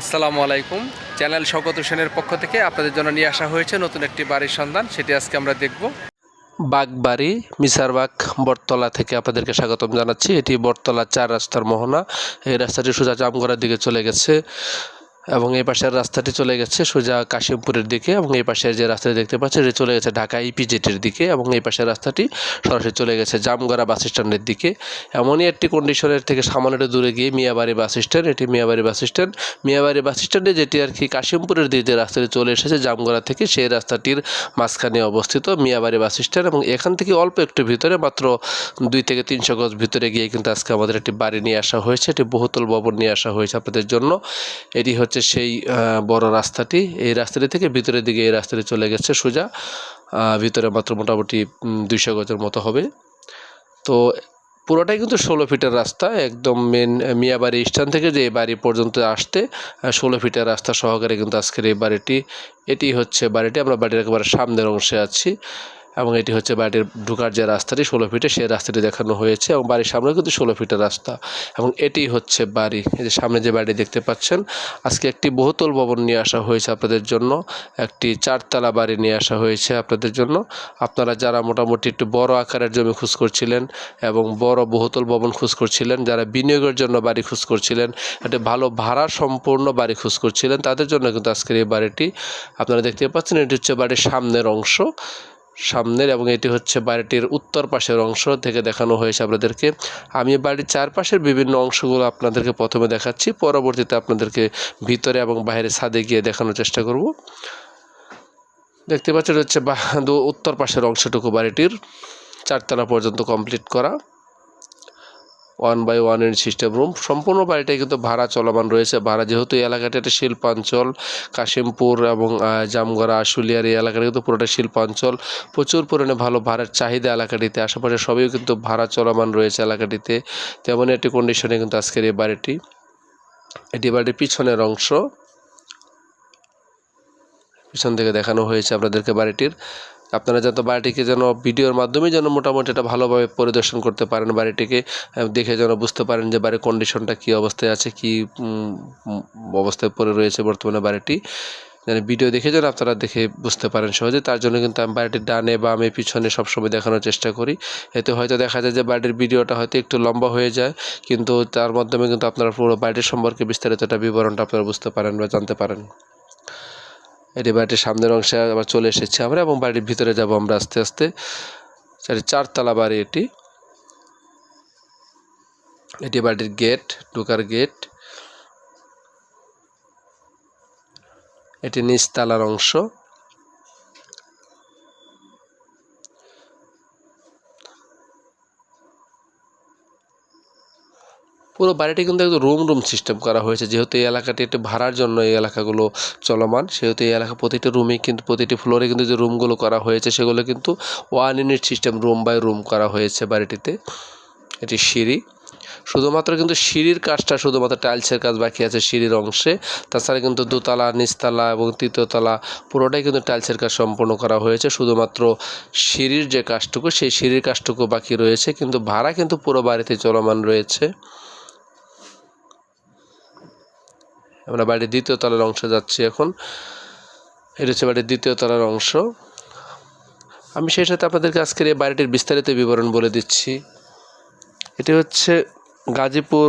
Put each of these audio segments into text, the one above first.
আসসালামু আলাইকুম। চ্যানেল শকত হোসেনের পক্ষ থেকে আপনাদের জন্য নিয়ে আসা হয়েছে নতুন একটি বাড়ির সন্ধান। সেটি আজকে আমরা দেখব। বাগবাড়ি, মিসারবাগ, বটতলা থেকে আপনাদেরকে স্বাগতম জানাচ্ছি। এটি বটতলা চার রাস্তার মোহনা। এই রাস্তাটি সোজা জামগড়ার দিকে চলে গেছে। এবং এই পাশের রাস্তাটি চলে গেছে সোজা কাশিমপুরের দিকে এবং এই পাশের যে রাস্তাটি দেখতে পাচ্ছেন, এটি চলে গেছে ঢাকা ইপিজেটের দিকে এবং এই পাশের রাস্তাটি সরাসরি চলে গেছে জামগড়া বাস স্ট্যান্ডের দিকে। এমনই একটি কন্ডিশনের থেকে সামান্য দূরে গিয়ে মিয়াবাড়ি বাস স্ট্যান্ড, এটি Miabari bus stand. Miabari bus স্ট্যান্ডে যেটি আর কি কাশিমপুরের দিকে যে রাস্তাটি চলে এসেছে জামগড়া থেকে, সেই রাস্তাটির মাঝখানে অবস্থিত মিয়াবাড়ি বাস স্ট্যান্ড এবং এখান থেকে অল্প একটু ভিতরে মাত্র দুই থেকে তিনশো গজ ভিতরে গিয়ে কিন্তু আজকে আমাদের একটি বাড়ি নিয়ে আসা হয়েছে, একটি বহুতল ভবন নিয়ে আসা হয়েছে আপনাদের জন্য। এটি হচ্ছে সেই বড় রাস্তাটি। এই রাস্তাটি থেকে ভিতরের দিকে এই রাস্তাটি চলে গেছে সোজা। ভিতরে মাত্র মোটামুটি দুইশো গজের মতো হবে। তো পুরোটাই কিন্তু ষোলো ফিটের রাস্তা। একদম মেন মিয়াবাড়ি স্ট্যান্ড থেকে যে বাড়ি পর্যন্ত আসতে ষোলো ফিটের রাস্তা সহকারে কিন্তু আজকের এই বাড়িটি। এটি হচ্ছে বাড়িটি। আমরা বাড়ির একেবারে সামনের অংশে আছি। এবং এটি হচ্ছে বাড়িটির ঢোকার যে রাস্তাটি, ষোলো ফিটে সেই রাস্তাটি দেখানো হয়েছে এবং বাড়ির সামনে কিন্তু ষোলো ফিটের রাস্তা এবং এটি হচ্ছে বাড়ি। এই যে সামনে যে বাড়ি দেখতে পাচ্ছেন, আজকে একটি বহুতল ভবন নিয়ে আসা হয়েছে আপনাদের জন্য, একটি চারতলা বাড়ি নিয়ে আসা হয়েছে আপনাদের জন্য। আপনারা যারা মোটামুটি একটু বড় আকারের জমি খোঁজ করছিলেন এবং বড় বহুতল ভবন খোঁজ করছিলেন, যারা বিনিয়োগের জন্য বাড়ি খোঁজ করছিলেন, একটা ভালো ভাড়া সম্পূর্ণ বাড়ি খোঁজ করছিলেন, তাদের জন্য কিন্তু আজকের এই বাড়িটি আপনারা দেখতে পাচ্ছেন, এটি হচ্ছে বাড়ির সামনের অংশ। সামনের এবং এটি হচ্ছে বাড়িটির উত্তর পাশের অংশ থেকে দেখানো হয়েছে আপনাদেরকে। আমি বাড়ির চারপাশের বিভিন্ন অংশগুলো আপনাদেরকে প্রথমে দেখাচ্ছি, পরবর্তীতে আপনাদেরকে ভিতরে এবং বাইরে ছাদে গিয়ে দেখানোর চেষ্টা করব। দেখতে পাচ্ছেন হচ্ছে উত্তর পাশের অংশটুকু বাড়িটির চারতলা পর্যন্ত কমপ্লিট করা। ওয়ান বাই ওয়ানের সিস্টেম রুম সম্পূর্ণ বাড়িটাই কিন্তু ভাড়া চলমান রয়েছে। ভাড়া যেহেতু এলাকাটা একটা শিল্পাঞ্চল, কাশিমপুর এবং জামগড়া আশুলিয়ার এই এলাকাটা কিন্তু পুরোটা শিল্পাঞ্চল। প্রচুর পরিমাণে ভালো ভাড়ার চাহিদা এলাকাটিতে। আশেপাশে সবই কিন্তু ভাড়া চলমান রয়েছে এলাকাটিতে। তেমন একটি কন্ডিশনে কিন্তু আজকের এই বাড়িটি। এটি বাড়ির পিছনের অংশ। পিছন থেকে দেখানো হয়েছে আপনাদেরকে বাড়িটির। আপনারা যত বাড়িটিকে যেন ভিডিওর মাধ্যমে যেন মোটামুটি এটা ভালোভাবে পরিদর্শন করতে পারেন বাড়িটিকে দেখে যেন বুঝতে পারেন যে বাড়ির কন্ডিশনটা কী অবস্থায় আছে, কী অবস্থায় পড়ে রয়েছে বর্তমানে বাড়িটি। যেন ভিডিও দেখে যেন আপনারা দেখে বুঝতে পারেন সহজে। তার জন্য কিন্তু আমি বাড়িটির ডানে বামে পিছনে সবসময় দেখানোর চেষ্টা করি। এতে হয়তো দেখা যায় যে বাড়ির ভিডিওটা হয়তো একটু লম্বা হয়ে যায়, কিন্তু তার মাধ্যমে কিন্তু আপনারা পুরো বাড়িটির সম্পর্কে বিস্তারিত একটা বিবরণটা আপনারা বুঝতে পারেন বা জানতে পারেন। এটি বাড়িটির সামনের অংশে আবার চলে এসেছি আমরা এবং বাড়ির ভিতরে যাব আমরা আস্তে আস্তে। চারতলা বাড়ি এটি। এটি বাড়ির গেট, ঢোকার গেট। এটি নিচতলার অংশ। পুরো বাড়িটি কিন্তু একদম রুম রুম সিস্টেম করা হয়েছে। যেহেতু এই এলাকাটি একটু ভাড়ার জন্য এই এলাকাগুলো চলমান, সেহেতু এই এলাকা প্রতিটি রুমে কিন্তু, প্রতিটি ফ্লোরে কিন্তু যে রুমগুলো করা হয়েছে, সেগুলো কিন্তু one unit system room by room করা হয়েছে বাড়িটিতে। এটি সিঁড়ি। শুধুমাত্র কিন্তু সিঁড়ির কাজটা শুধুমাত্র টাইলসের কাজ বাকি আছে সিঁড়ির অংশে। তাছাড়া কিন্তু দোতলা, নিচতলা এবং তৃতীয়তলা পুরোটাই কিন্তু টাইলসের কাজ সম্পূর্ণ করা হয়েছে। শুধুমাত্র সিঁড়ির যে কাজটুকু, সেই সিঁড়ির কাজটুকু বাকি রয়েছে। কিন্তু ভাড়া কিন্তু পুরো বাড়িতে চলমান রয়েছে। আমরা বাড়ির দ্বিতীয় তলার অংশে যাচ্ছি এখন। এটা হচ্ছে বাড়ির দ্বিতীয় তলার অংশ। আমি সেই সাথে আপনাদেরকে আজকের এই বাড়িটির বিস্তারিত বিবরণ বলে দিচ্ছি। এটি হচ্ছে গাজীপুর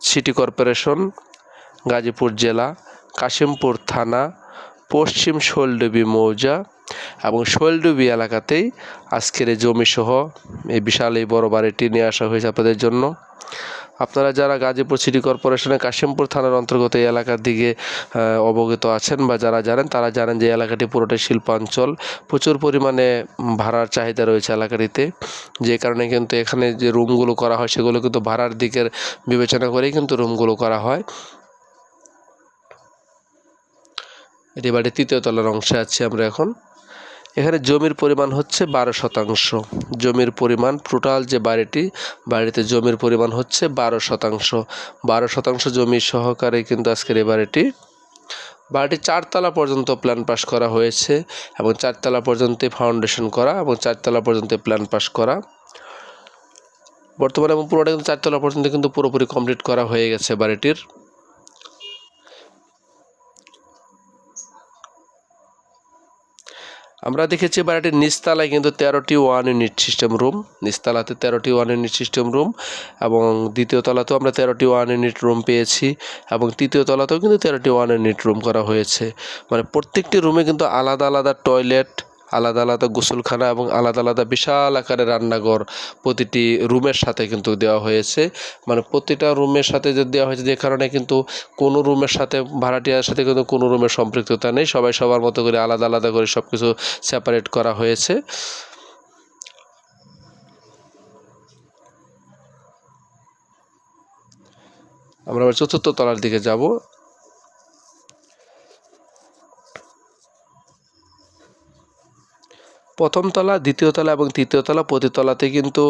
সিটি কর্পোরেশন, গাজীপুর জেলা, কাশিমপুর থানা, পশ্চিম শৈলডুবি মৌজা এবং শৈলডুবি এলাকাতেই আজকের এই জমিসহ এই বিশাল এই বড় বাড়িটি নিয়ে আসা হয়েছে আপনাদের জন্য। আপনারা যারা গাজীপুর সিটি কর্পোরেশনের কাশিমপুর থানার অন্তর্গত এই এলাকার দিকে অবগত আছেন বা যারা জানেন, তারা জানেন যে এলাকাটি পুরোটাই শিল্পাঞ্চল। প্রচুর পরিমাণে ভাড়ার চাহিদা রয়েছে এলাকাটিতে। যে কারণে কিন্তু এখানে যে রুমগুলো করা হয়, সেগুলো কিন্তু ভাড়ার দিকের বিবেচনা করেই কিন্তু রুমগুলো করা হয়। এটি বাড়ির তৃতীয় তলার অংশে আছি আমরা এখন। এখানে জমির পরিমাণ হচ্ছে বারো শতাংশ। জমির পরিমাণ টোটাল যে বাড়িটি, বাড়িতে জমির পরিমাণ হচ্ছে বারো শতাংশ। বারো শতাংশ জমি সহকারে কিন্তু আজকের এই বাড়িটি বাড়িটি চারতলা পর্যন্ত প্ল্যান পাস করা হয়েছে এবং চারতলা পর্যন্ত ফাউন্ডেশন করা এবং চারতলা পর্যন্ত প্ল্যান পাস করা। বর্তমানে এবং পুরোটা কিন্তু চারতলা পর্যন্ত কিন্তু পুরোপুরি কমপ্লিট করা হয়ে গেছে বাড়িটির। আমরা দেখেছি বাড়িটির নিচতলায় কিন্তু তেরোটি ওয়ান ইউনিট সিস্টেম রুম নিচতলাতে তেরোটি ওয়ান ইউনিট সিস্টেম রুম এবং দ্বিতীয় তলাতেও আমরা তেরোটি ওয়ান ইউনিট রুম পেয়েছি এবং তৃতীয় তলাতেও কিন্তু তেরোটি ওয়ান ইউনিট রুম করা হয়েছে। মানে প্রত্যেকটি রুমে কিন্তু আলাদা আলাদা টয়লেট আলাদা আলাদা গোসলখানা এবং আলাদা আলাদা বিশাল আকারে রান্নাঘর প্রতিটি রুমের সাথে কিন্তু দেওয়া হয়েছে। মানে প্রতিটা রুমের সাথে যে দেওয়া হয়েছে, যে কারণে কিন্তু কোনো রুমের সাথে ভাড়াটিয়ার সাথে কিন্তু কোনো রুমের সম্পৃক্ততা নেই। সবাই সবার মতো করে আলাদা আলাদা করে সব কিছু সেপারেট করা হয়েছে। আমরা আবার চতুর্থ তলার দিকে যাব। প্রথম তলা, দ্বিতীয় তলা এবং তৃতীয় তলা। প্রতি তলাতে কিন্তু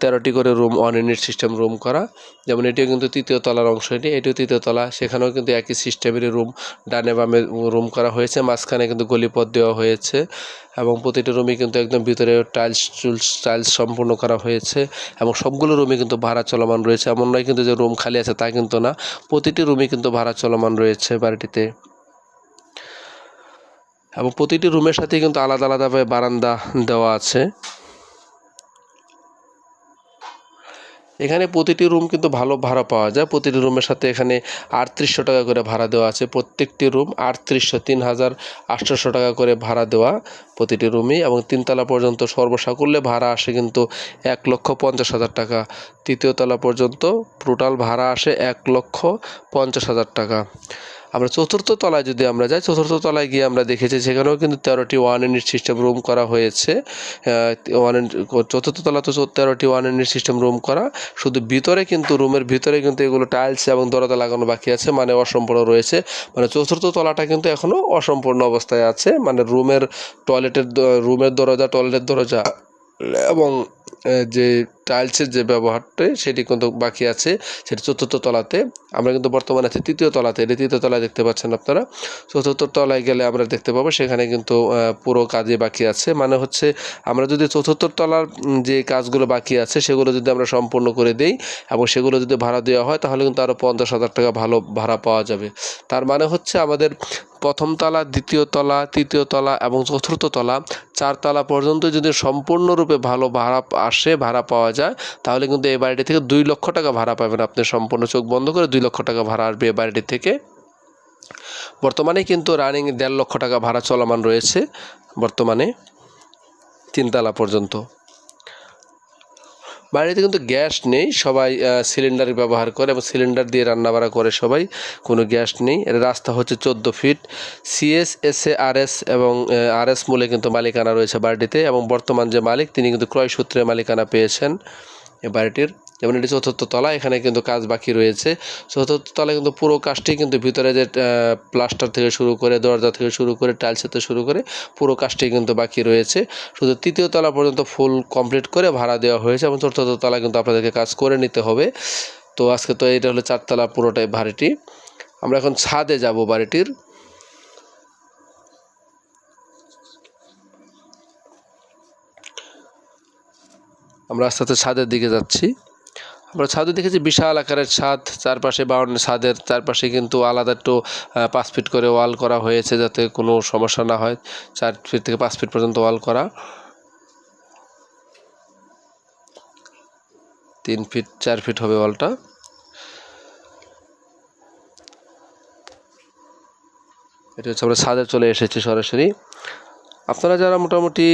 তেরোটি করে room one unit system room করা। যেমন এটিও কিন্তু তৃতীয় তলার অংশ এটি, এটিও তৃতীয় তলা। সেখানেও কিন্তু একই সিস্টেমেরই রুম ডানে বামে রুম করা হয়েছে। মাঝখানে কিন্তু গলিপথ দেওয়া হয়েছে এবং প্রতিটি রুমে কিন্তু একদম ভিতরে টাইলস চুলস টাইলস সম্পূর্ণ করা হয়েছে এবং সবগুলো রুমই কিন্তু ভাড়া চলমান রয়েছে। এমন নয় কিন্তু যে রুম খালি আছে তা কিন্তু না। প্রতিটি রুমে কিন্তু ভাড়া চলমান রয়েছে বাড়িটিতে। এবং প্রতিটি রুমের সাথে কিন্তু আলাদা আলাদাভাবে বারান্দা দেওয়া আছে। এখানে প্রতিটি রুম কিন্তু ভালো ভাড়া পাওয়া যায়। প্রতিটি রুমের সাথে এখানে আটত্রিশশো টাকা করে ভাড়া দেওয়া আছে প্রত্যেকটি রুম। আটত্রিশশো তিন হাজার আটশোশো টাকা করে ভাড়া দেওয়া প্রতিটি রুমই এবং তিনতলা পর্যন্ত সর্বসাকুল্যে ভাড়া আসে কিন্তু এক লক্ষ পঞ্চাশ হাজার টাকা। তৃতীয় তলা পর্যন্ত টোটাল ভাড়া আসে এক লক্ষ পঞ্চাশ হাজার টাকা। আমরা চতুর্থ তলায় যদি আমরা যাই, চতুর্থ তলায় গিয়ে আমরা দেখেছি সেখানেও কিন্তু তেরোটি ওয়ান ইউনিট সিস্টেম রুম করা হয়েছে। ওয়ান চতুর্থ তলা তো তেরোটি ওয়ান ইউনিট সিস্টেম রুম করা। শুধু ভিতরে কিন্তু, রুমের ভিতরে কিন্তু এগুলো টাইলস এবং দরজা লাগানো বাকি আছে মানে অসম্পূর্ণ রয়েছে। মানে চতুর্থ তলাটা কিন্তু এখনও অসম্পূর্ণ অবস্থায় আছে। মানে রুমের টয়লেটের রুমের দরজা টয়লেটের দরজা, এবং যে টাইলসের যে ব্যবহারটা, সেটি কিন্তু বাকি আছে। সেটি চতুর্থ তলাতে। আমরা কিন্তু বর্তমানে আছি তৃতীয় তলাতে। এটি তৃতীয় তলায় দেখতে পাচ্ছেন আপনারা। চতুর্থ তলায় গেলে আমরা দেখতে পাবো, সেখানে কিন্তু পুরো কাজে বাকি আছে। মানে হচ্ছে, আমরা যদি চতুর্থ তলার যে কাজগুলো বাকি আছে, সেগুলো যদি আমরা সম্পূর্ণ করে দেই এবং সেগুলো যদি ভাড়া দেওয়া হয়, তাহলে কিন্তু আরও পঞ্চাশ হাজার টাকা ভালো ভাড়া পাওয়া যাবে। তার মানে হচ্ছে, আমাদের প্রথম তলা, দ্বিতীয় তলা, তৃতীয় তলা এবং চতুর্থ তলা, চার তলা পর্যন্ত যদি সম্পূর্ণরূপে ভালো ভাড়া আসে, ভাড়া পাওয়া যায় তাহলে কিন্তু এই বাড়িটি থেকে দুই লক্ষ টাকা ভাড়া পাবেন আপনি সম্পূর্ণ চোখ বন্ধ করে দুই লক্ষ টাকা ভাড়া আসবে এই বাড়িটি থেকে। বর্তমানে কিন্তু রানিং দেড় লক্ষ টাকা ভাড়া চলমান রয়েছে, বর্তমানে তিনতলা পর্যন্ত। বাড়িতে কিন্তু গ্যাস নেই, সবাই সিলিন্ডার ব্যবহার করে এবং সিলিন্ডার দিয়ে রান্নাবাড়া করে সবাই, কোনো গ্যাস নেই। এর রাস্তা হচ্ছে চোদ্দ feet. CS S R S এবং আর এস মূলে কিন্তু মালিকানা রয়েছে বাড়িটিতে এবং বর্তমান যে মালিক, তিনি কিন্তু ক্রয় সূত্রে মালিকানা পেয়েছেন এ বাড়িটির। যেমন এটি চতুর্থ তলা এখানে কিন্তু কাজ বাকি রয়েছে। চতুর্থ তলায় কিন্তু পুরো কাজটি কিন্তু ভিতরে যে প্লাস্টার থেকে শুরু করে, দরজা থেকে শুরু করে টাইলস থেকে শুরু করে পুরো কাজটি কিন্তু বাকি রয়েছে। শুধু তৃতীয় তলা পর্যন্ত ফুল কমপ্লিট করে ভাড়া দেওয়া হয়েছে এবং চতুর্থ তলা কিন্তু আপনাদেরকে কাজ করে নিতে হবে। তো আজকে তো এটা হলো চারতলা পুরোটাই বাড়িটি। আমরা এখন ছাদে যাব বাড়িটির। আমরা আস্তে আস্তে ছাদের দিকে যাচ্ছি। আমরা ছাদে দেখেছি, বিশাল আকারের ছাদ, চারপাশে বাউন্ড ছাদের, চারপাশে কিন্তু আলাদা একটু পাঁচ ফিট করে ওয়াল করা হয়েছে যাতে কোনো সমস্যা না হয়। চার ফিট থেকে পাঁচ ফিট পর্যন্ত ওয়াল করা। তিন ফিট, চার ফিট হবে ওয়ালটা। এটা হচ্ছে আমরা ছাদে চলে এসেছি সরাসরি। আপনারা যারা মোটামুটি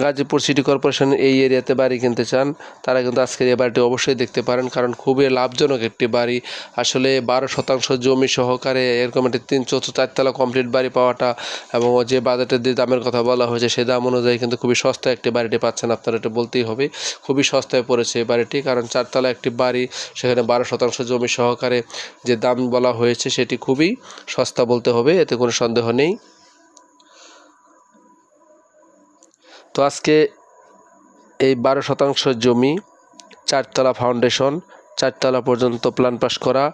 গাজীপুর সিটি কর্পোরেশন এই এরিয়াতে বাড়ি কিনতে চান, তারা কিন্তু আজকের এই বাড়িটি অবশ্যই দেখতে পারেন, কারণ খুবই লাভজনক একটি বাড়ি। আসলে বারো শতাংশ জমি সহকারে এরকম একটি তিন চতুর্থ চারতলা কমপ্লিট বাড়ি পাওয়াটা এবং যে বাজেটের যে দামের কথা বলা হয়েছে সেই দাম অনুযায়ী কিন্তু খুবই সস্তায় একটি বাড়িটি পাচ্ছেন আপনারা, এটা বলতেই হবে। খুবই সস্তায় পড়েছে এই বাড়িটি, কারণ চারতলা একটি বাড়ি, সেখানে বারো শতাংশ জমি সহকারে যে দাম বলা হয়েছে, সেটি খুবই সস্তা বলতে হবে, এতে কোনো সন্দেহ নেই। তো আজকে এই বারো শতাংশ জমি, চারতলা ফাউন্ডেশন চারতলা পর্যন্ত প্ল্যান পাস করা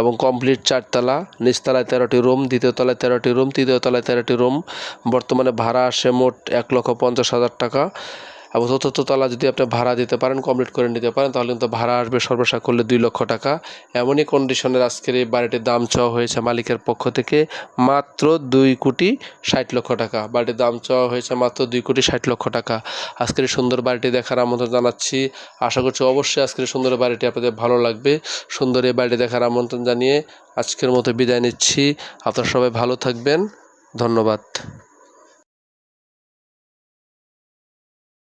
এবং কমপ্লিট চারতলা, নিচতলায় তেরোটি রুম দ্বিতীয় তলায় তেরোটি রুম তৃতীয় তলায় তেরোটি রুম বর্তমানে ভাড়া আসে মোট এক লক্ষ পঞ্চাশ হাজার টাকা। এবং চতুর্থ তলা যদি আপনি ভাড়া দিতে পারেন কমপ্লিট করে নিতে পারেন, তাহলে কিন্তু ভাড়া আসবে সর্বসা করলে দুই লক্ষ টাকা। এমনই কন্ডিশনের আজকের এই বাড়িটির দাম চাওয়া হয়েছে মালিকের পক্ষ থেকে মাত্র দুই কোটি ষাট লক্ষ টাকা। বাড়িটির দাম চাওয়া হয়েছে মাত্র দুই কোটি ষাট লক্ষ টাকা। আজকের এই সুন্দর বাড়িটি দেখার আমন্ত্রণ জানাচ্ছি। আশা করছি অবশ্যই আজকের সুন্দর বাড়িটি আপনাদের ভালো লাগবে। সুন্দর এই বাড়িটি দেখার আমন্ত্রণ জানিয়ে আজকের মতো বিদায় নিচ্ছি। আপনারা সবাই ভালো থাকবেন। ধন্যবাদ।